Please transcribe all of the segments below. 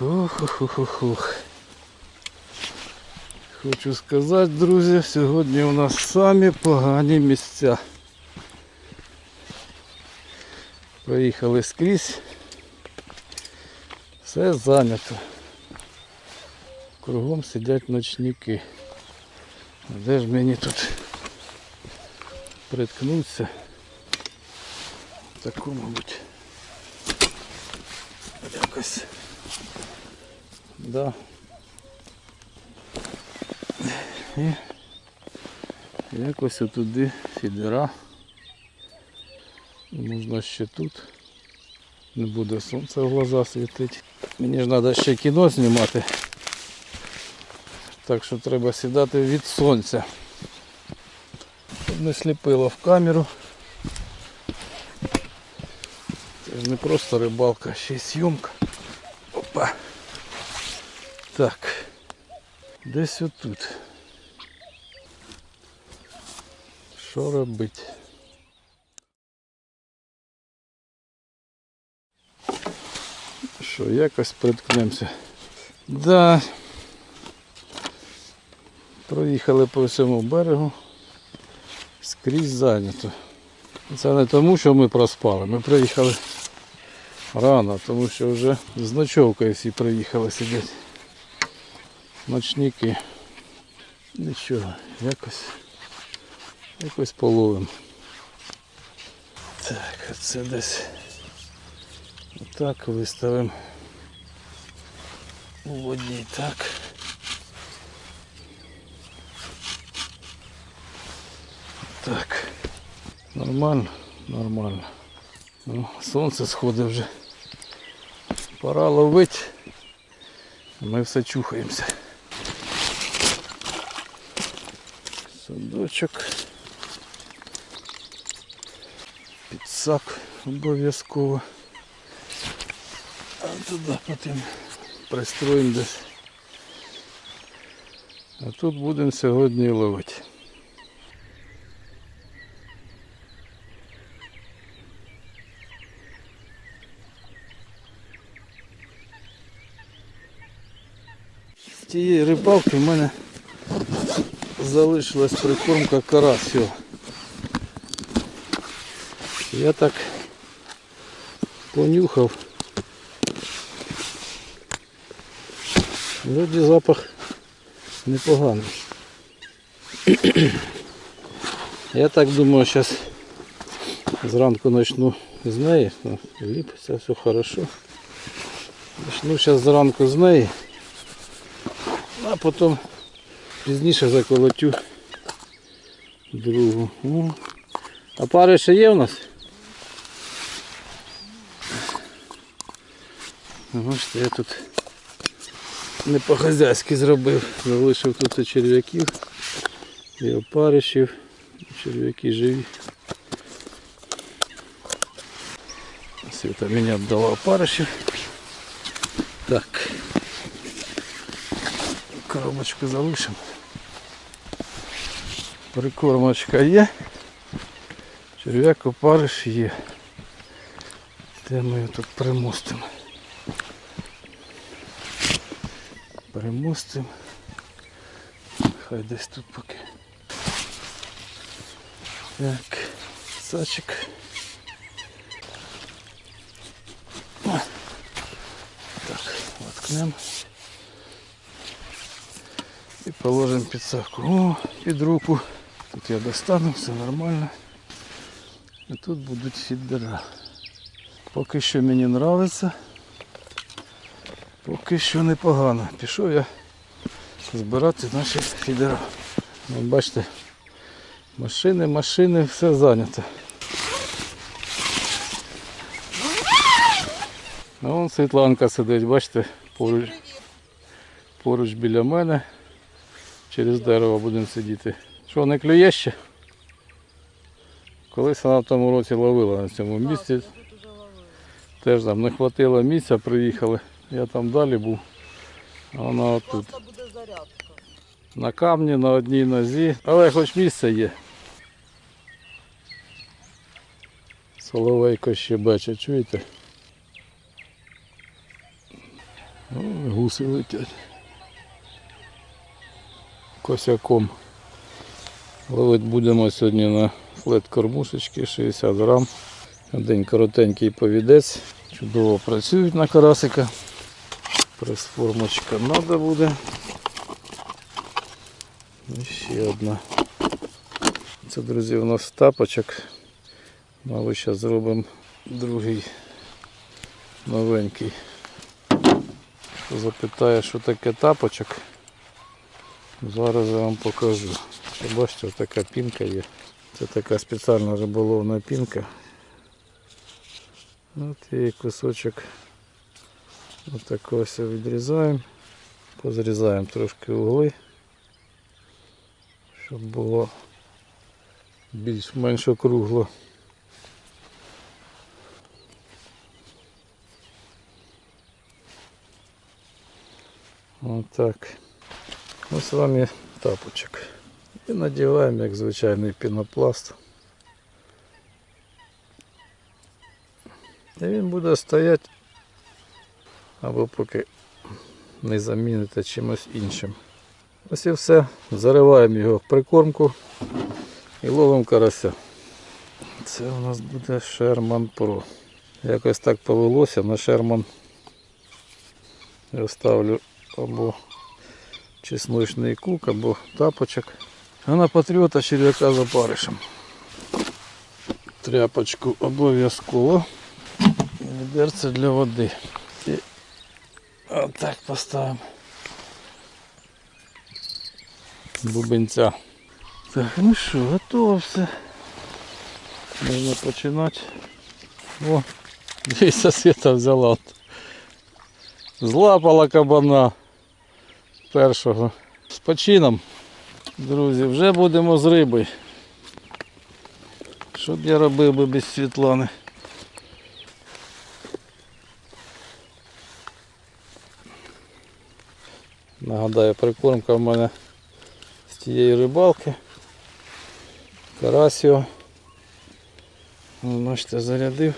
Хух-хух-хух. Хочу сказати, друзі, сьогодні у нас самі погані місця. Проїхали скрізь. Все зайнято. Кругом сидять ночники. Де ж мені тут приткнуться? Таку, мабуть. Якось. Да. І якось отуди фідера. Можна ще тут. Не буде сонце в глаза світити. Мені ж треба ще кіно знімати. Так що треба сідати від сонця. Щоб не сліпило в камеру. Це ж не просто рибалка, ще й зйомка. Опа. Так. Десь отут. Що робити? Що, якось приткнемося. Да. Проїхали по всьому берегу. Скрізь зайнято. Це не тому, що ми проспали. Ми приїхали рано, тому що вже з ночовкою всі приїхали сидіти. Ночники. Нічого, якось якось половимо. Так, а це десь отак виставимо у воді так. Так. Нормально, нормально. Ну, сонце сходить вже. Пора ловити. Ми все чухаємося. Садочок. Підсак обов'язково. А туди потім пристроїмо десь. А тут будемо сьогодні ловити. З тієї рибалки в мене залишилась прикормка карасю. Я так понюхав. Вроді запах непоганий. Я так думаю, зараз зранку почну з неї. Ліпиться, все хорошо. Почну зараз зранку з неї. А потім пізніше заколотю другу. О. А пари ще є у нас? Бачите, я тут не по-хазяйськи зробив. Залишив тут і черв'яків, і опаришів, черв'яки живі. Світа мені віддала опаришів. Так. Коробочку залишимо. Прикормочка є. Черв'як опариш є. Де ми його тут примостимо? Примостимо. Хай десь тут поки. Так, сачик. Так, воткнемо. І положимо підсаку. О, під руку. Тут я достану, все нормально. І тут будуть фідера. Поки що мені подобається. Поки що непогано. Пішов я збирати наші фідера. От бачите, машини, машини, все зайнято. А вон Світланка сидить, бачите, поруч, поруч біля мене. Через дерево будемо сидіти. Що, не клює ще? Колись вона в тому році ловила на цьому місці. Теж там не хватило місця, приїхали. Я там далі був. А вона отут. На камні, на одній нозі. Але хоч місце є. Соловейко ще бачить, чуєте? О, гуси летять. Косяком. Ловити будемо сьогодні на флет кормушечки 60 грам. Один коротенький повідець. Чудово працюють на карасика. Прес-формочка треба буде. І ще одна. Це, друзі, у нас тапочок. Мабуть, зараз зробимо другий новенький. Хто запитає, що таке тапочок, зараз я вам покажу. Бачите, така пінка є. Це така спеціальна риболовна пінка. От і кусочок отакого ось відрізаємо. Позрізаємо трошки угли, щоб було більш-менш округло. Отак. Ось вам і тапочок. І надіваємо як звичайний пінопласт. І він буде стояти або поки не заміните чимось іншим. Ось і все. Зариваємо його в прикормку і ловимо карася. Це у нас буде Sherman Pro. Якось так повелося на Sherman я ставлю або чесночний кук, або тапочок. А на патріота черв'яка за паришем. Тряпочку обов'язково. І Відерце для води. І отак поставимо. Бубенця. Так, ну що, готово все. Можна починати. О, дивіться, світа взяла. от. Злапала кабана першого. З почином. Друзі, вже будемо з риби. Що б я робив би без Світлани? Нагадаю, прикормка в мене з тієї рибалки. Карасіо. Бачите, зарядив.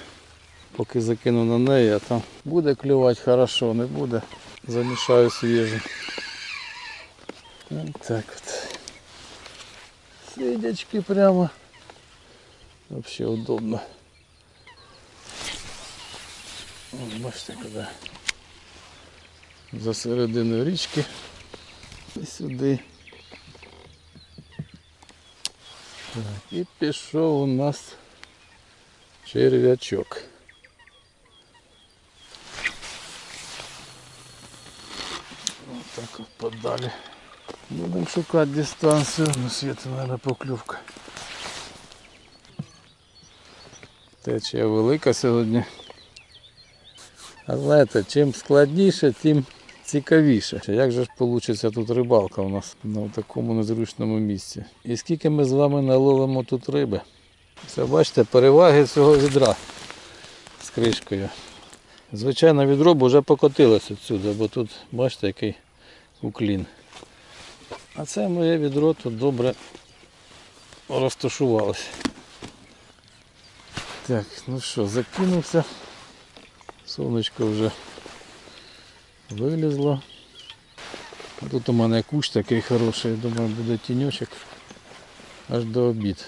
Поки закину на неї, а там буде клювати хорошо, не буде. Замішаю свіжу. Так от. Сидячки прямо. Вообще удобно. Ось бачите, коли за середину річки і сюди. Так, і пішов у нас черв'ячок. Отак от подалі. Будемо шукати дистанцію. На світі, мабуть, поклювка. Течія велика сьогодні. А знаєте, чим складніше, тим цікавіше. Як же ж вийде тут рибалка у нас на такому незручному місці? І скільки ми з вами наловимо тут риби? Все, бачите, переваги цього відра з кришкою. Звичайно, відро вже покотилося відсюди, бо тут, бачите, який уклін. А це моє відро тут добре розташувалося. Так, ну що, закинувся. Сонечко вже вилізло. Тут у мене кущ такий хороший, думаю, буде тіньочок аж до обід.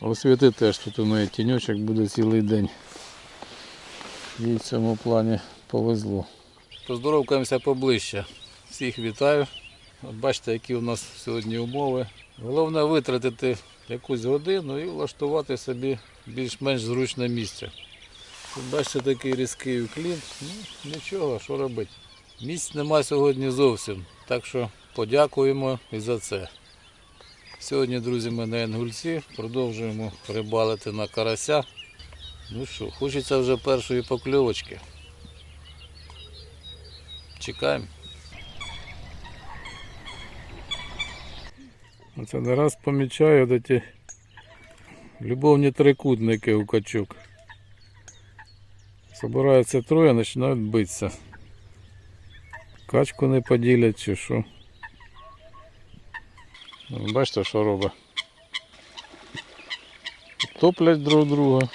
Освіти теж тут у неї тіньочок буде цілий день. Їй в цьому плані повезло. Поздоровкаємося поближче. Всіх вітаю. От бачите, які у нас сьогодні умови. Головне витратити якусь годину і влаштувати собі більш-менш зручне місце. Тут бачите такий різкий уклін. Ну, нічого, що робити. Місць нема сьогодні зовсім. Так що подякуємо і за це. Сьогодні, друзі, ми на Енгульці продовжуємо рибалити на карася. Ну що, хочеться вже першої покльовочки. Чекаємо. Оце не раз помічаю от ті любовні трикутники у качок. Собираються троє, починають битися. Качку не поділять чи що. Ну, Бачите, що робить? Топлять друг друга.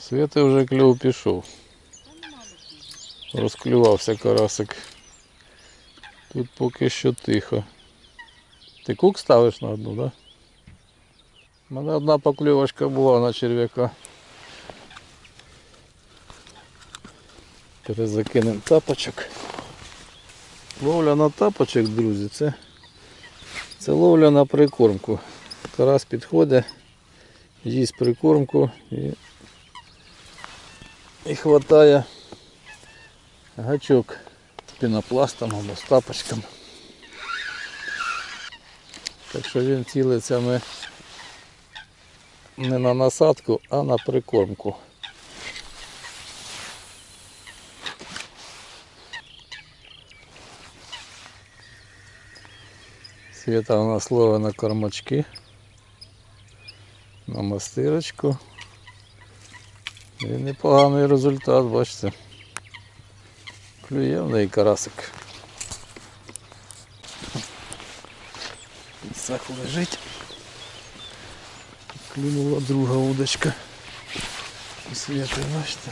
Світи вже кльов пішов. Розклювався карасик. Тут поки що тихо. Ти кук ставиш на одну, так? Да? У мене одна покльовочка була на черв'яка. Перезакинемо тапочок. Ловля на тапочок, друзі, це, це ловля на прикормку. Карась підходить, їсть прикормку і, і хватає гачок пінопластом або з тапочком. Так що він цілиться ми не на насадку, а на прикормку. Світа у нас ловить на кормачки, на мастирочку. І непоганий результат, бачите. Клює в неї карасик. Сах лежить. Клюнула друга удочка. І Світа, бачите.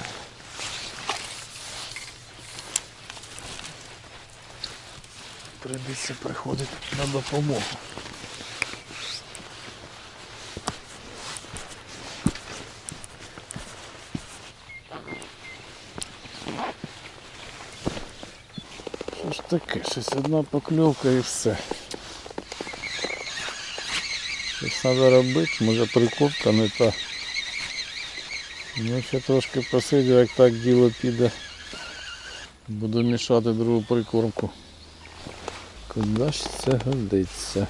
Прийдеться приходити на допомогу. Таке? Щось одна покльовка і все. Щось треба робити, може прикопка не та. Ну ще трошки посидю, як так діло піде. Буду мішати другу прикормку. Куди ж це годиться?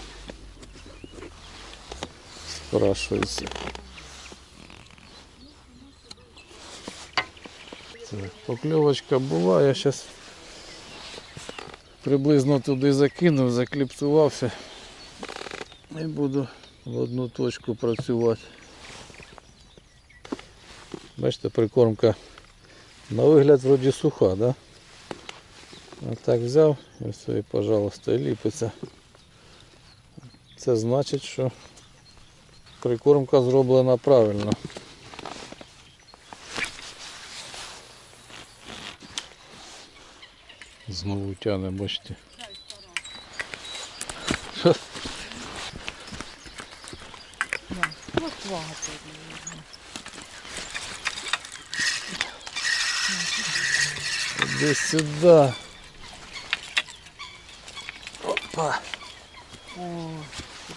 Спрашується. Так, покльовочка була, я зараз приблизно туди закинув, закліпсувався і буду в одну точку працювати. Бачите, прикормка на вигляд вроді суха, да? А так взяв і все, і, пожалуйста, і ліпиться. Це значить, що прикормка зроблена правильно. Знову тяне, бачите. Іди сюди. Опа. О,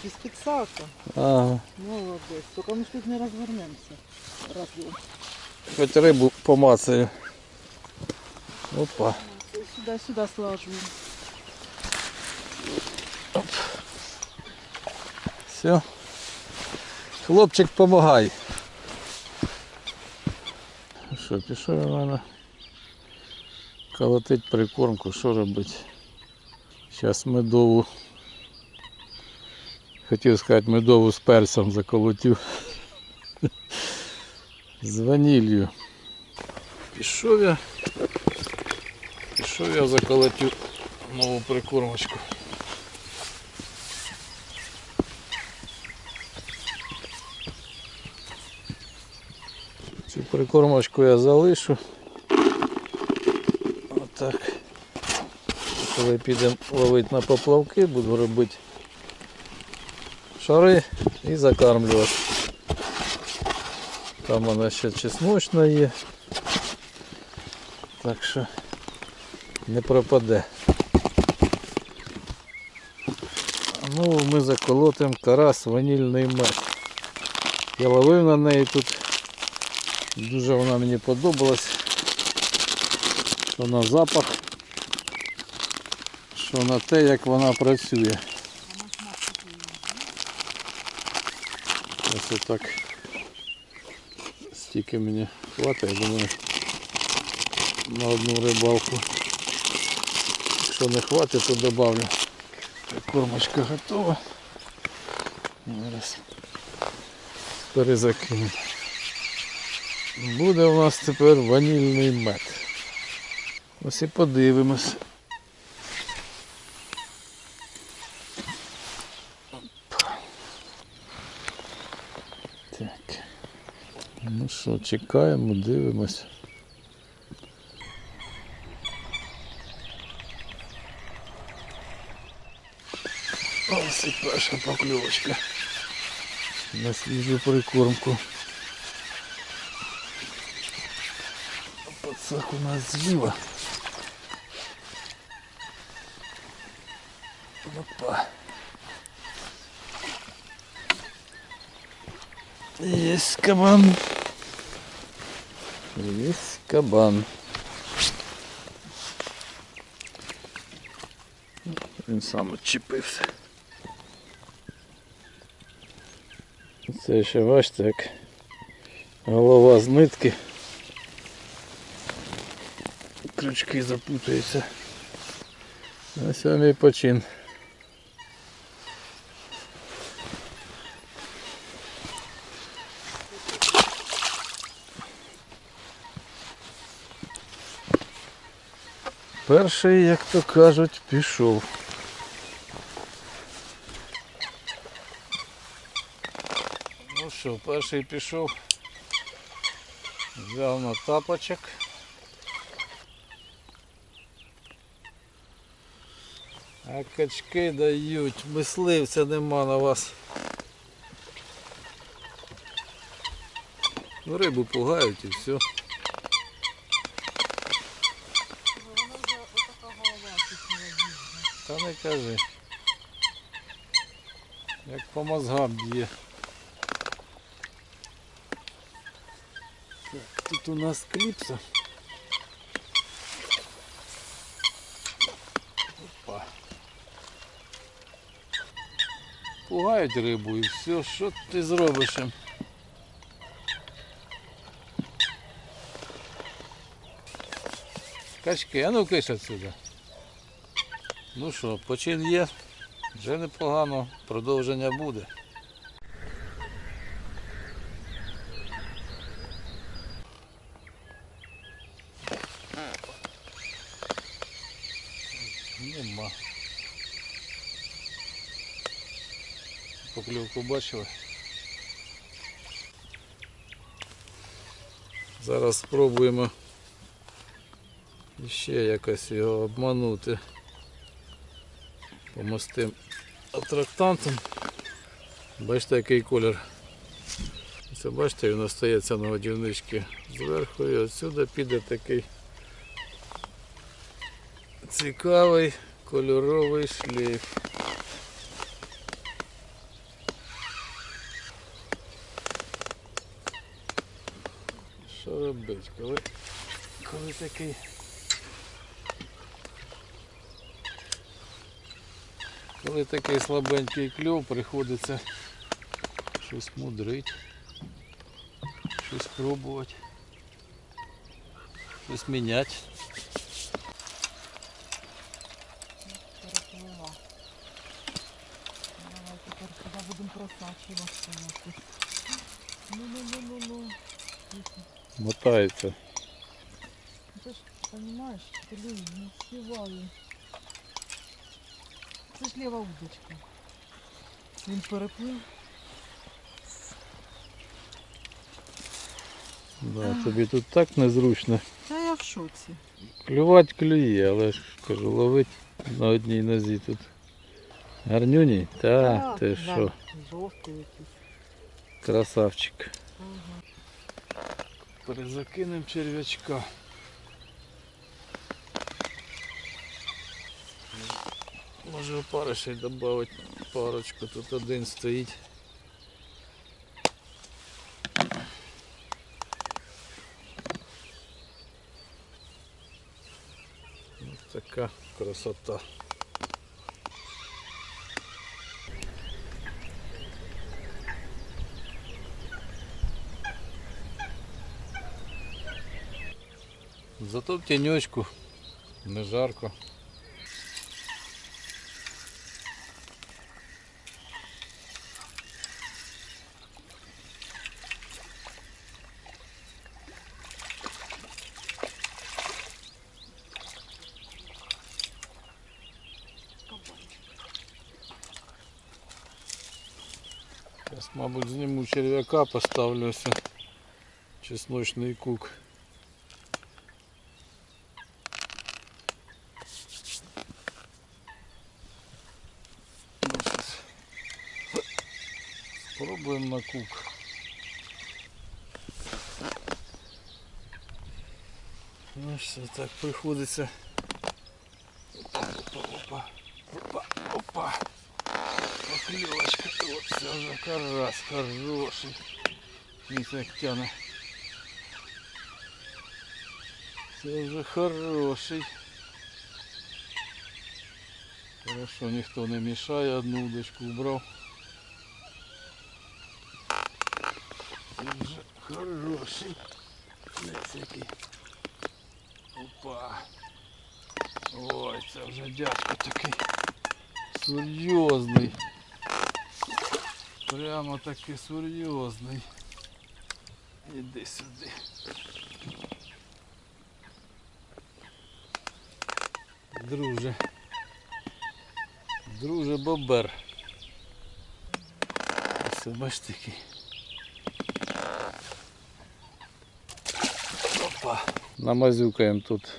без фиксака. Ага. Молодец. Только мы ж тут не развернемся. Раз. Хоч рибу помацаю. Опа. Сюда-сюда слажу. Все. Хлопчик помагай. Що, пішов у мене колотить прикормку, що робити? Зараз медову. Хотів сказати медову з перцем заколотив. З ванілью. Пішов я. Пішов я заколотив нову прикормочку. Цю прикормочку я залишу. Отак. Коли підемо ловити на поплавки, буду робити шари і закармлювати. Там вона ще чесночна є. Так що не пропаде. Ну, ми заколотимо карась ванільний мед. Я ловив на неї тут. Дуже вона мені подобалась. Що на запах, що на те, як вона працює. Ось отак. Стільки мені хватить, я думаю, на одну рибалку. Якщо не хватить, то добавлю. Кормочка готова. Зараз перезакину. Буде у нас тепер ванільний мед. Ось і подивимось. Так. Ну що, чекаємо, дивимось. Ось і перша покльовочка. На свіжу прикормку. Пацак у нас зліва. Опа. Есть кабан. Есть кабан. Він сам відчепився. Це ще бачите, як голова з нитки. Крючки запутаються. На сьомій почин. Перший, як то кажуть, пішов. Що, перший пішов. Взяв на тапочок. А качки дають, мисливця нема на вас. Ну, рибу пугають і все. Та не кажи. Як по мозгам б'є. Тут у нас кліпса. Опа. Пугають рибу і все, що ти зробиш їм? Качки, а ну киш отсюда. Ну що, почин є, вже непогано, продовження буде. Нема. Покльовку бачили. Зараз спробуємо ще якось його обманути помостим атрактантом. Бачите, який колір. Це бачите, він остається на годівничці зверху і отсюди піде такий цікавий кольоровий шлейф. Що робити, коли, коли такий Коли такий слабенький кльов, приходиться щось мудрить, щось пробувати, щось міняти. переплила. Давай тепер сюди будемо якось. Ну-ну-ну-ну-ну. Мотається. Ти ж розумієш, блін, не співаю. Це ж ліва удочка. Він переплив. Да, тобі тут так незручно. Та я в шоці. Клювати клює, але ж кажу, ловить на одній нозі тут. Гарнюні? Та, Так, ти да, що, Жовтий якийсь. красавчик. Ага. Перезакинемо черв'ячка. Може опаришей додати парочку, тут один стоїть. Ось така красота. Зато в тіньочку, не жарко. Зараз, мабуть, зніму черв'яка, поставлю ось чесночний кук. Пробуємо на кук. Ну що, так приходиться. Опа, опа, опа, опа. Поклевочка. Вот це вже карась хороший. Він так тяне. Це вже хороший. Хорошо, ніхто не мішає, одну удочку убрав. Який. Опа. Ой, це вже дядько такий серйозний. Прямо таки серйозний. Іди сюди. Друже. Друже бобер. Ось бачите який. Опа. Намазюкаємо тут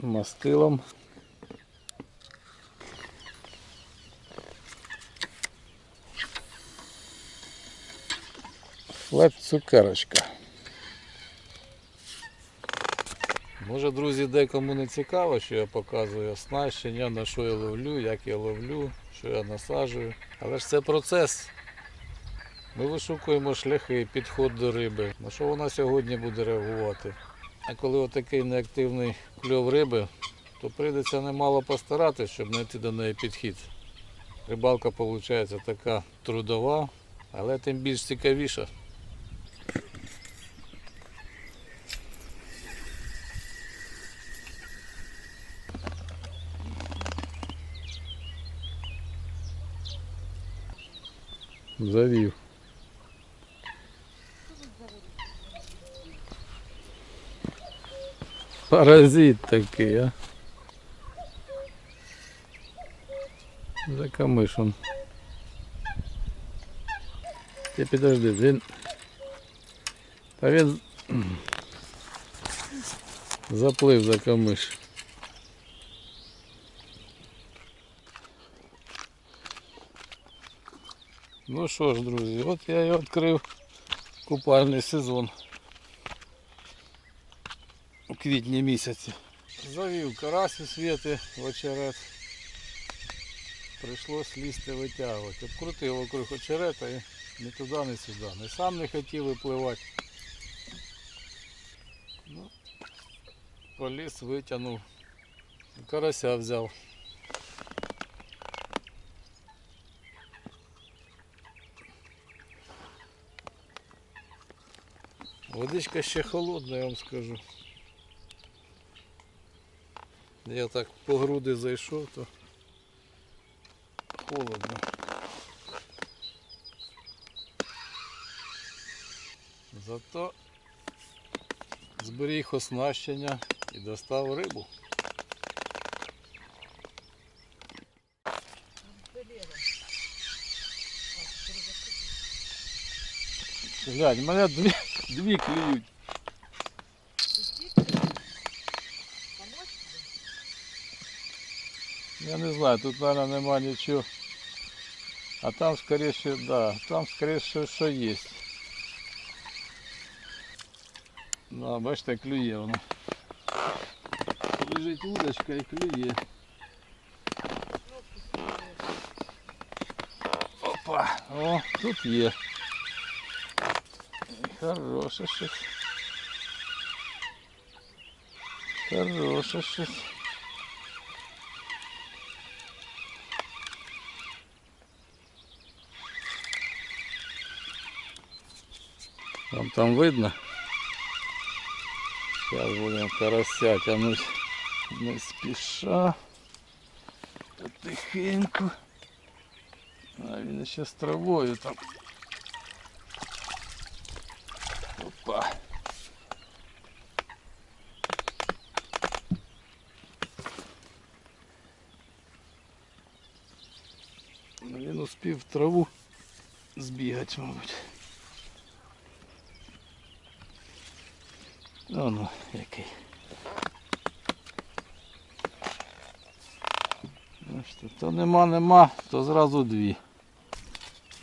мастилом. Флет цукерочка. Може, друзі, декому не цікаво, що я показую оснащення, на що я ловлю, як я ловлю, що я насаджую. Але ж це процес. Ми вишукуємо шляхи, підход до риби, на що вона сьогодні буде реагувати. А коли отакий неактивний кльов риби, то прийдеться немало постаратися, щоб знайти до неї підхід. Рибалка виходить така трудова, але тим більш цікавіша. Завів. Паразит такий, а. За камишем. Ти підожди, він. Та він заплив за камиш. Ну що ж, друзі, от я і відкрив купальний сезон У квітні місяці. Завів карась у світи очерет. Прийшлось лізти витягувати. Обкрутив округ очерета і ні туди, ні сюди. Не сам не хотів випливати. Ну, поліз, витягнув. Карася взяв. Водичка ще холодна, я вам скажу. Я так по груди зайшов, то холодно. Зато зберіг оснащення і достав рибу. Глянь, мене дві, дві клюють. не знаю, тут, наверное, нема нічого. А там, скоріше, да, там, скоріше, що є. Да, бачите, клює воно. Лежить удочка і клює. Опа, о, тут є. Хороше щось. Хороше щось. Вам там видно? Сейчас будем карася тянуть не спіша. Потихеньку. А він ще з травою там. Опа. Ну, Він успів в траву збігати, мабуть. Ну ну, який. Що, то нема, нема, то зразу дві.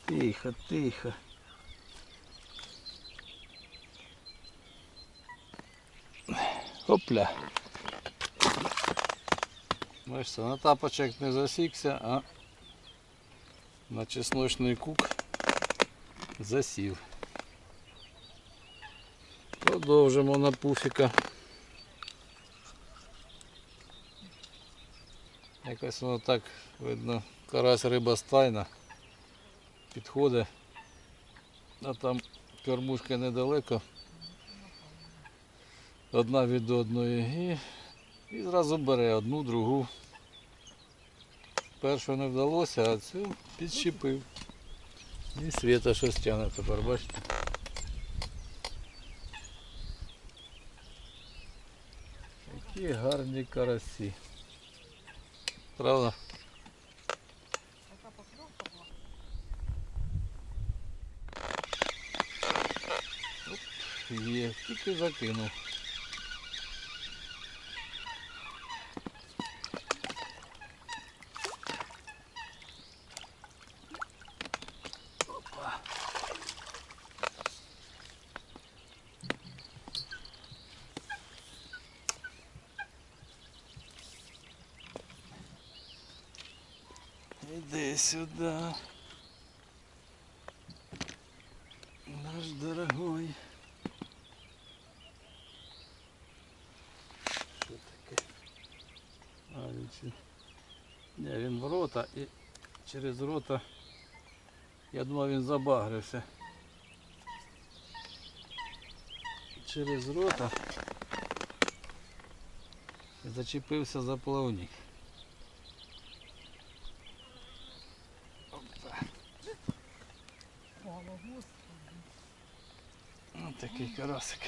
Тихо, тихо. Хопля. Бачите, на тапочок не засікся, а на чесночний кук засів. Продовжимо на пуфіка. Якось воно так видно, карась риба стайна. Підходить. А там кормушка недалеко. Одна від одної і, і зразу бере одну, другу. Першу не вдалося, а цю підщепив. І світа щось тягне тепер, бачите? Які гарні карасі. Правда? Оп, Є, тільки закинув. Іди сюди. Наш дорогой. Що таке? А, він чи... Ні, він в рота і через рота. Я думав він забагрився. Через рота. Зачепився за плавник. Ось такий карасик.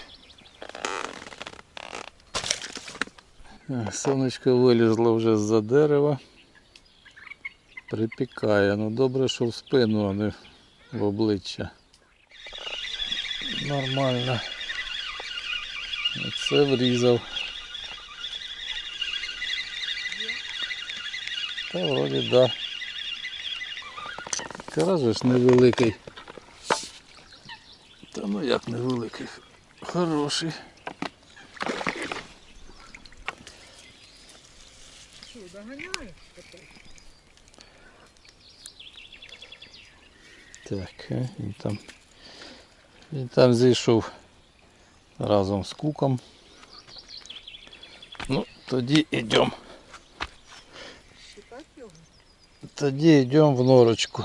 А, Сонечко вилізло вже з-за дерева. Припікає. Ну добре, що в спину, а не в обличчя. Нормально. Це врізав. Та вроді да. Карась ж невеликий. Та ну як невеликий. Хороший. Що, доганяєш? таке? Так, е, він там. Він там зійшов разом з куком. Ну, тоді йдемо. Шукати його? Тоді йдемо в норочку.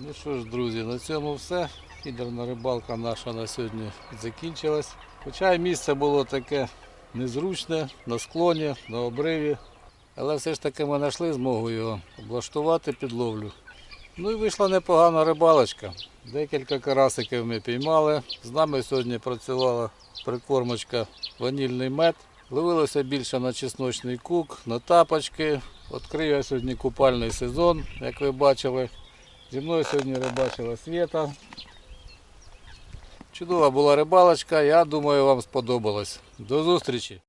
Ну що ж, друзі, на цьому все. Фідерна рибалка наша на сьогодні закінчилась. Хоча місце було таке незручне, на склоні, на обриві. Але все ж таки ми знайшли змогу його облаштувати під ловлю. Ну і вийшла непогана рибалочка. Декілька карасиків ми піймали. З нами сьогодні працювала прикормочка ванільний мед. Ловилося більше на чесночний кук, на тапочки. Відкрив я сьогодні купальний сезон, як ви бачили. Зі мною сьогодні рибачила Свєта. Чудова була рибалочка, я думаю, вам сподобалось. До зустрічі!